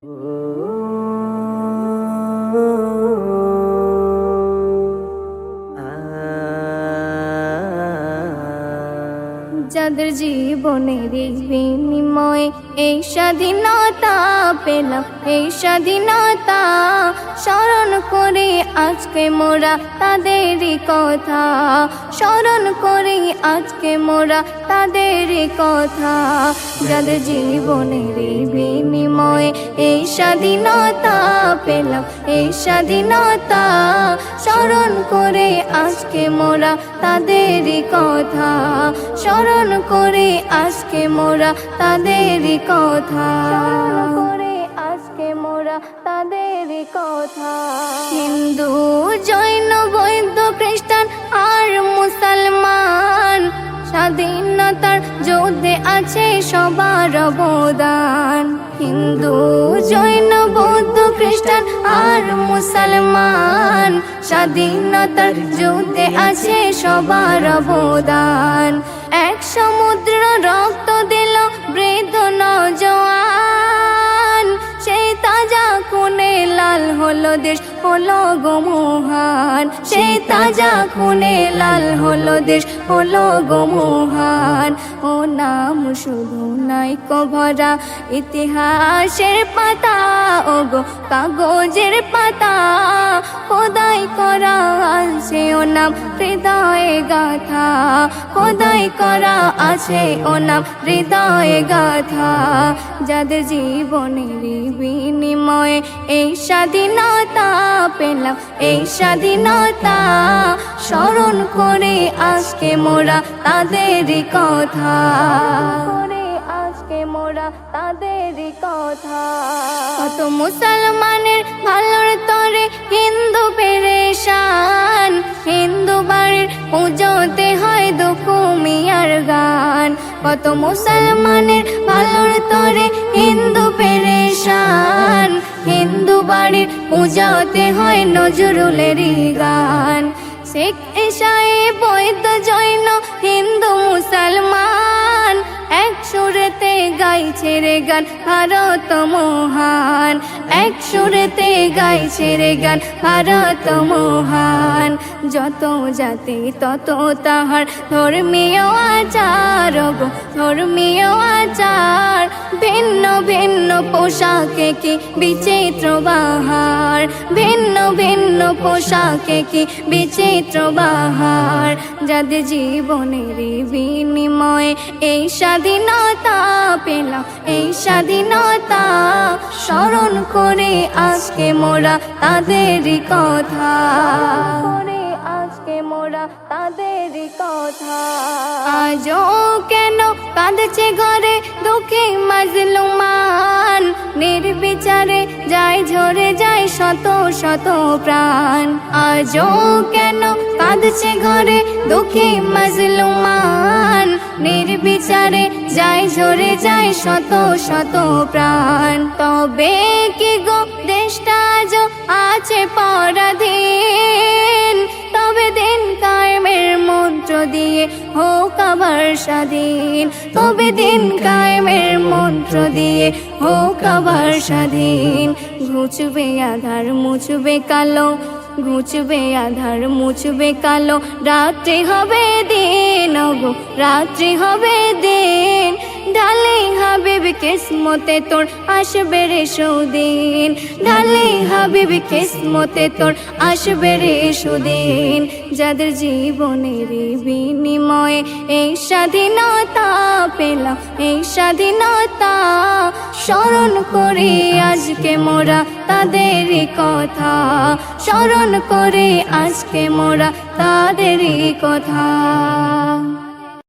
যাদের জীবনের বিনিময়ে এই স্বাধীনতা পেলাম। এই স্বাধীনতা স্মরণ করে আজকে মোরা তাদেরই কথা। স্মরণ করে আজকে মোরা তাদেরই কথা। যাদের জীবনের বিনিময়ে এই স্বাধীনতা পেলাম, এই স্বাধীনতা স্মরণ করে আজকে মোরা তাদেরই কথা। স্মরণ করে আজকে মোরা তাদেরই কথা। কথা। হিন্দু, জৈন, বৌদ্ধ, খ্রিস্টান আর মুসলমান স্বাধীনতার যুদ্ধে আছে সবার অবদান। হিন্দু, জৈন, বৌদ্ধ, খ্রিস্টান আর মুসলমান স্বাধীনতার যুদ্ধে আছে সবার অবদান। এক সমুদ্র রক্ত দিল বৃদ্ধ নজওয়ান। খুনে লাল হলো দেশ। হলো গোমোহান সেই তাজা খুনে লাল হলো দেশ হলো গোমোহান ও নাম শুধু নাই ভরা, ইতিহাসের পাতা, ও গো কাগজের পাতা। খোদাই করা আছে ও নাম হৃদয়ে গাথা, খোদাই করা আছে ও নাম হৃদয়ে গাথা। যাদের জীবনের বিনিময়ে এই স্বাধীনতা পেলাম। এই স্বাধীনতা স্মরণ করে আজকে মোরা তাদেরই কথা। করে আজকে মোরা তাদেরই কথা। কত মুসলমানের ভালোর তরে হিন্দু পেরেশান। হিন্দু বাড়ির পুজোতে হয় দুকুমিয়ার গান। কত মুসলমানের ভালোর পূজাতে হয় নজরুলেরই গান। শেখ এশাই বৈদ্য জৈন হিন্দু মুসলমান এক সুরেতে গাইছে রে গান, ভারত মহান। এক সুরেতে গাইছে রে গান, ভারত মহান। যত জাতি, তত তাহার। ধর্মীয় আচার গো, ধর্মীয় আচার। ভিন্ন ভিন্ন পোশাকে কি বিচিত্র বাহার? ভিন্ন ভিন্ন পোশাকে কি বিচিত্র বাহার? যাদের জীবনের বিনিময়ে এই স্বাধীনতা পেলাম। এই স্বাধীনতা স্মরণ করে আজকে মোরা তাদেরই কথা। করে আজকে মোরা তাদেরই কথা। আজও কেন কাঁদছে ঘরে দুঃখী মাজলুমান। নির্বিচারে যায়, ঝরে যায় শত শত প্রাণ। আজও কেন কাঁদছে ঘরে দুঃখী মাজলুমান? নির্বিচারে যায়, ঝরে যায় শত শত প্রাণ। তবে কি গো দেশটা আজও আছে পরাধীন? হোক আবার স্বাধীন। তবে দিন কায়েমের মন্ত্র দিয়ে হোক আবার স্বাধীন। ঘুচবে আধার, মুছবে কালো, ঘুচবে আধার, মুছবে কালো। রাত্রি হবে দিন গো রাত্রি হবে দিন। ঢালে হাবিব কিসমতে তোর আসবে রে সুদিন। ঢালে হাবিব কিসমতে তোর আসবে রে সুদিন। যাদের জীবনের বিনিময়ে এই স্বাধীনতা পেলাম, এই স্বাধীনতা স্মরণ করে আজকে মোরা তাদেরই কথা, স্মরণ করে আজকে মোরা তাদেরই কথা।